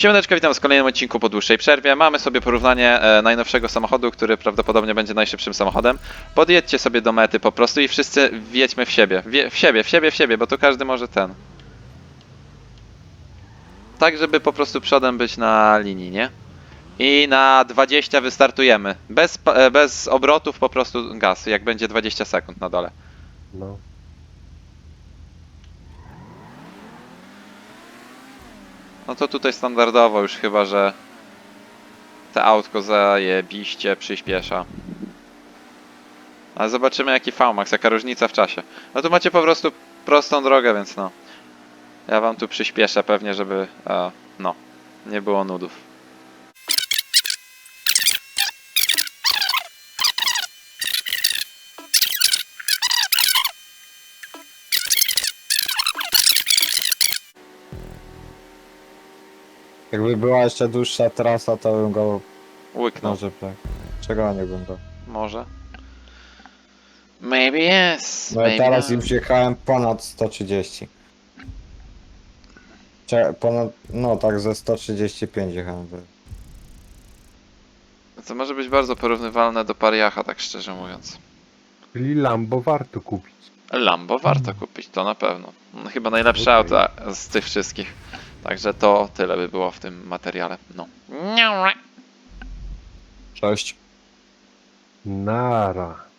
Siemaneczko, witam w kolejnym odcinku po dłuższej przerwie. Mamy sobie porównanie e, najnowszego samochodu, który prawdopodobnie będzie najszybszym samochodem. Podjedźcie sobie do mety po prostu i wszyscy wjedźmy w siebie. Wie, w siebie, w siebie, w siebie, bo tu każdy może ten. Tak, żeby po prostu przodem być na linii, nie? I na 20 wystartujemy. Bez, e, bez obrotów po prostu gaz, jak będzie 20 sekund na dole. No. No to tutaj standardowo już chyba, że te autko zajebiście przyspiesza. Ale zobaczymy jaki VMAX, jaka różnica w czasie. No tu macie po prostu prostą drogę, więc no. Ja wam tu przyspieszę pewnie, żeby e, no, nie było nudów. Jakby była jeszcze dłuższa trasa, to bym go Łyknął. może tak. Czego nie bym go. Może. Maybe yes. No i maybe teraz no. już jechałem ponad 130. Cze- ponad, no tak ze 135 jechałem. by. To może być bardzo porównywalne do Pariacha, tak szczerze mówiąc. Czyli Lambo warto kupić. Lambo warto kupić, to na pewno. No, Chyba najlepsze auto z tych wszystkich. Także to tyle by było w tym materiale. No. Cześć. Nara.